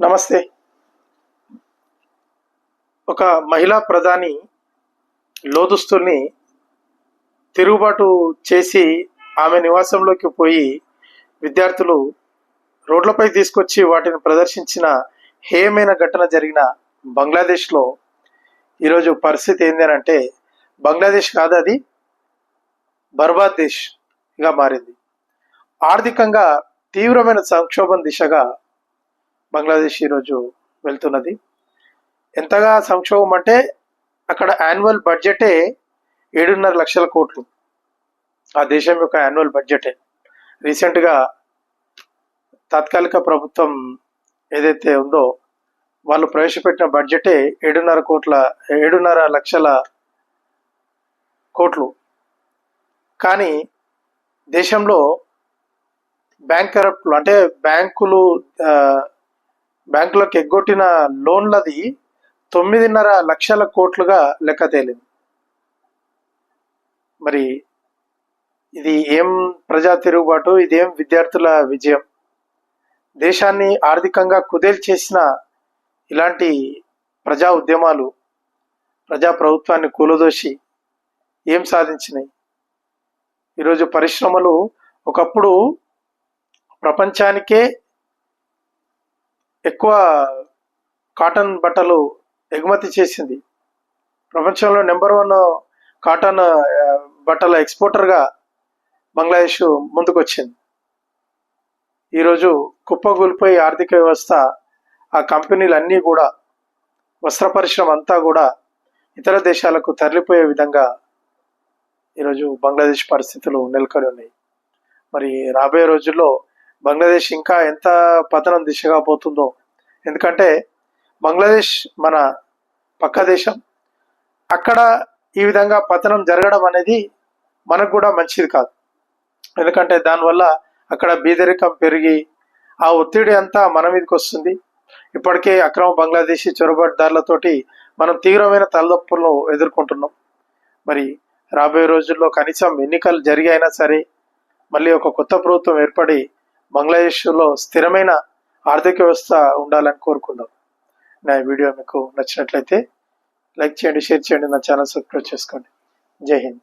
నమస్తే. ఒక మహిళా ప్రధాని లోదుస్తుల్ని తిరుగుబాటు చేసి ఆమె నివాసంలోకి పోయి విద్యార్థులు రోడ్లపై తీసుకొచ్చి వాటిని ప్రదర్శించిన హేయమైన ఘటన జరిగిన బంగ్లాదేశ్లో ఈరోజు పరిస్థితి ఏంది అని అంటే బంగ్లాదేశ్ కాదు అది బర్బాద్ దేశ్గా మారింది. ఆర్థికంగా తీవ్రమైన సంక్షోభం దిశగా బంగ్లాదేశ్ ఈరోజు వెళ్తున్నది. ఎంతగా సంక్షోభం అంటే అక్కడ యాన్యువల్ బడ్జెటే ఏడున్నర లక్షల కోట్లు. ఆ దేశం యొక్క యాన్యువల్ బడ్జెటే రీసెంట్గా తాత్కాలిక ప్రభుత్వం ఏదైతే ఉందో వాళ్ళు ప్రవేశపెట్టిన బడ్జెటే ఏడున్నర కోట్ల ఏడున్నర లక్షల కోట్లు. కానీ దేశంలో బ్యాంక్ కరప్ట్లు అంటే బ్యాంకులు బ్యాంకులకు ఎగ్గొట్టిన లోన్లది తొమ్మిదిన్నర లక్షల కోట్లుగా లెక్క తేలింది. మరి ఇది ఏం ప్రజా తిరుగుబాటు ఇదేం విద్యార్థుల విజయం? దేశాన్ని ఆర్థికంగా కుదేల్చేసిన ఇలాంటి ప్రజా ఉద్యమాలు ప్రజా ప్రభుత్వాన్ని కూలదోషి ఏం సాధించినాయి? ఈరోజు పరిశ్రమలు ఒకప్పుడు ప్రపంచానికే ఎక్కువ కాటన్ బట్టలు ఎగుమతి చేసింది. ప్రపంచంలో నెంబర్ వన్ కాటన్ బట్టల ఎక్స్పోర్టర్గా బంగ్లాదేశ్ ముందుకొచ్చింది. ఈరోజు కుప్పగూలిపోయి ఆర్థిక వ్యవస్థ ఆ కంపెనీలు అన్నీ కూడా వస్త్ర పరిశ్రమ అంతా కూడా ఇతర దేశాలకు తరలిపోయే విధంగా ఈరోజు బంగ్లాదేశ్ పరిస్థితులు నెలకొని ఉన్నాయి. మరి రాబోయే రోజుల్లో బంగ్లాదేశ్ ఇంకా ఎంత పతనం దిశగా పోతుందో. ఎందుకంటే బంగ్లాదేశ్ మన పక్క దేశం. అక్కడ ఈ విధంగా పతనం జరగడం అనేది మనకు కూడా మంచిది కాదు. ఎందుకంటే దానివల్ల అక్కడ బీదరికం పెరిగి ఆ ఒత్తిడి అంతా మన మీదకి వస్తుంది. ఇప్పటికే అక్రమ బంగ్లాదేశీ చొరబాటుదారులతోటి మనం తీవ్రమైన తలనొప్పులను ఎదుర్కొంటున్నాం. మరి రాబోయే రోజుల్లో కనీసం ఎన్నికలు జరిగాయినా సరే మళ్ళీ ఒక కొత్త ప్రభుత్వం ఏర్పడి బంగ్లాదేశ్లో స్థిరమైన ఆర్థిక వ్యవస్థ ఉండాలని కోరుకుందాం. నా వీడియో మీకు నచ్చినట్లయితే లైక్ చేయండి షేర్ చేయండి నా ఛానల్ సబ్స్క్రైబ్ చేసుకోండి. జై హింద్.